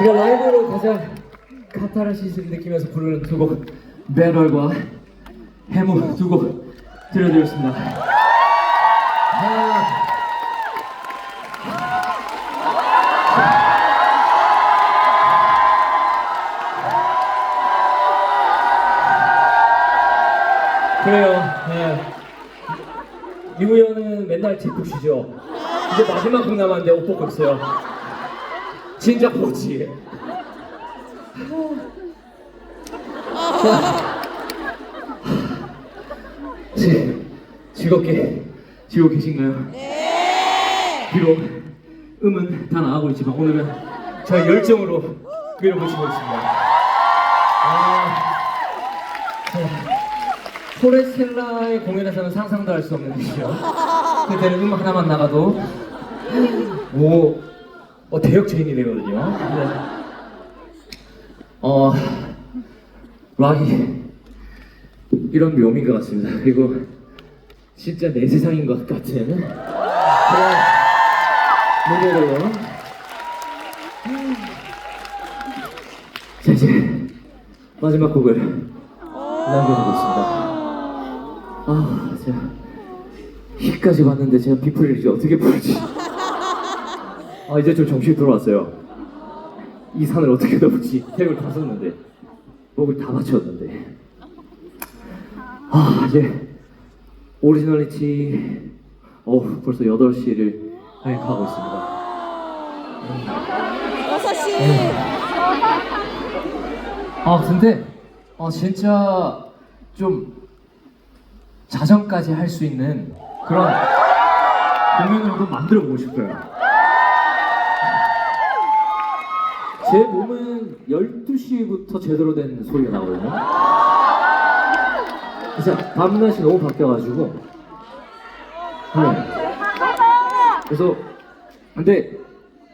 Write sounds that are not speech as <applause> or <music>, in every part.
제가 라이브로 가장 카타르시스를 느끼면서 부르는 두 곡, 배럴과 해무 두 곡 들려드렸습니다. 아, 그래요. 네. 이우연은 맨날 뒷북 쉬죠. 이제 마지막 곡 남았는데 옷 벗고 있어요. 진짜 뭐지? 지, 즐겁게 지고 계신가요? 네. 비록 음은 다 나가고 있지만 오늘은 저의 열정으로 밀어붙이고 있습니다. 아, 네. 포레스텔라의 공연에서는 상상도 할 수 없는 일이죠. 그때는 음 하나만 나가도 오, 어, 대역 체인이 되거든요. 근데, 어, 락이 이런 묘미인 것 같습니다. 그리고 진짜 내 세상인 것 같은 그런 노래로요. 자 이제 마지막 곡을 남겨두고 있습니다. 아, 제가 히까지 봤는데 제가 이제 어떻게 풀지? 아, 이제 좀 정신이 돌아왔어요. 이 산을 어떻게 넘을지 계획을 다 썼는데 목을 다 맞췄는데 아, 이제 오리지널리티 어 벌써 8시를 향해 가고 있습니다. 여섯 시. 아 근데 어 진짜 좀 자정까지 할 수 있는 그런 공연을 한번 만들어 보고 싶어요. 제 몸은 12시부터 제대로 된 소리가 나거든요. 진짜 밤낮이 너무 바뀌어가지고. 네. 그래서 근데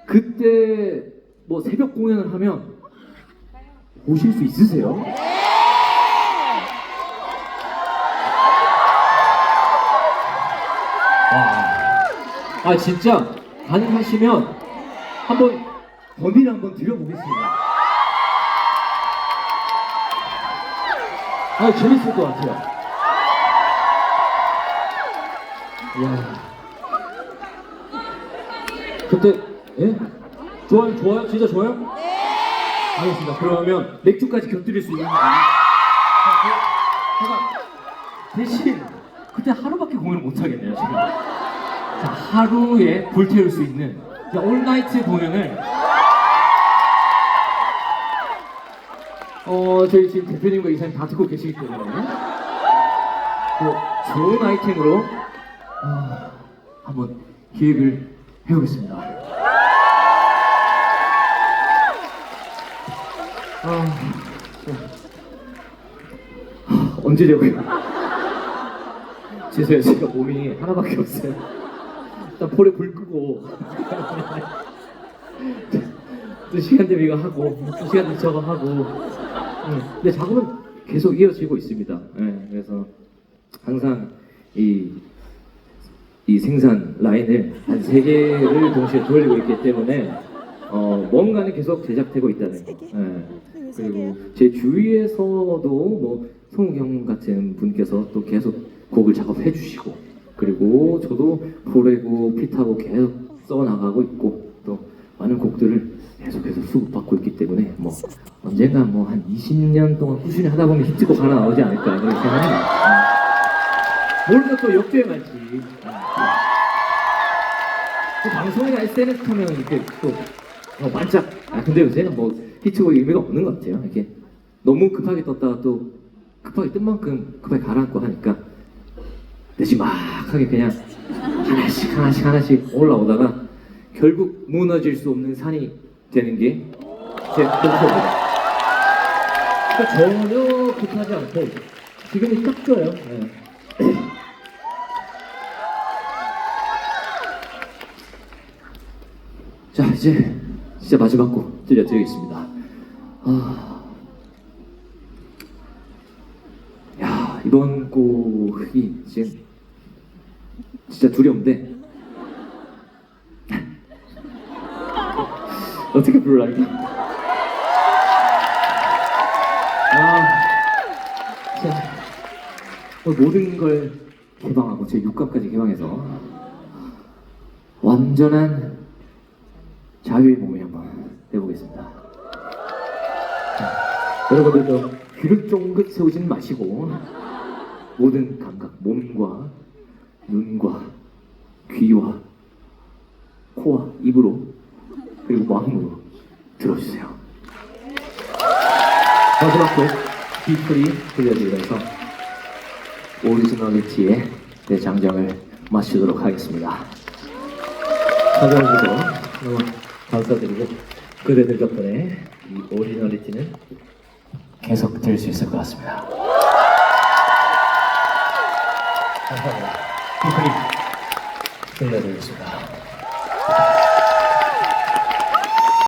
그때 뭐 새벽 공연을 하면 오실 수 있으세요? 와. 아 진짜 가능하시면 한번 건의를 한번 드려보겠습니다. 아 재밌을 것 같아요. 이야. 그때 예? 좋아요 좋아요 진짜 좋아요? 네. 알겠습니다. 그러면 맥주까지 곁들일 수 있는 거예요. 제가 대신 그때 하루밖에 공연을 못 하겠네요 지금. 자 하루에 불태울 수 있는 올나이트 공연을 어 저희 지금 대표님과 이사님 다 듣고 계시기 때문에 또 좋은 아이템으로 아, 한번 기획을 해보겠습니다. 아, 하, 언제 되고요? 죄송해요, 제가 몸이 하나밖에 없어요. 일단 볼에 불 끄고 <laughs> 또 시간 되면 이거 하고 또 시간 되면 저거 하고 응. 근데 작업은 계속 이어지고 있습니다. 예, 그래서 항상 이, 이 생산 라인을 한 세 개를 동시에 돌리고 있기 때문에 어, 뭔가는 계속 제작되고 있다는 거. 예. 그리고 제 주위에서도 뭐 송경 같은 분께서 또 계속 곡을 작업해 주시고 그리고 저도 보레고 피타고 계속 써 나가고 있고 또 많은 곡들을 계속해서 수급받고 있기 때문에 뭐 언젠가 뭐 한 20년 동안 꾸준히 하다 보면 히트곡 하나 나오지 않을까 그렇게 생각합니다. 모르면 또 역주행할지. 또 방송이나 SNS 하면 이렇게 또 어, 반짝. 아 근데 요새는 뭐 히트곡이 의미가 없는 것 같아요. 이렇게 너무 급하게 떴다가 또 급하게 뜬 만큼 급하게 가라앉고 하니까 내지막하게 그냥 하나씩 하나씩 하나씩 올라오다가 결국 무너질 수 없는 산이 되는 게 제 목표입니다. 그러니까 전혀 급하지 않고 지금이 딱 좋아요. 네. <clears throat> 자 이제 진짜 마지막 곡 들려드리겠습니다. 아, 야 이번 곡이 지금 진짜 두려운데 어떻게 부르라니까? 아, 진짜 오늘 모든 걸 개방하고 제 육감까지 개방해서 완전한 자유의 몸에 한번 해보겠습니다. 자, 여러분들도 귀를 쫑긋 세우진 마시고 모든 감각, 몸과 눈과 귀와 코와 입으로 그리고 마음으로 들어주세요. 마지막 곡 비프리 들려드리면서 오리지널리티의 내 장정을 마치도록 하겠습니다. 찾아주셔서 너무 감사드리고 그대들 덕분에 이 오리지널리티는 계속 될수 있을 것 같습니다. 감사합니다. 비프리 들려드리겠습니다.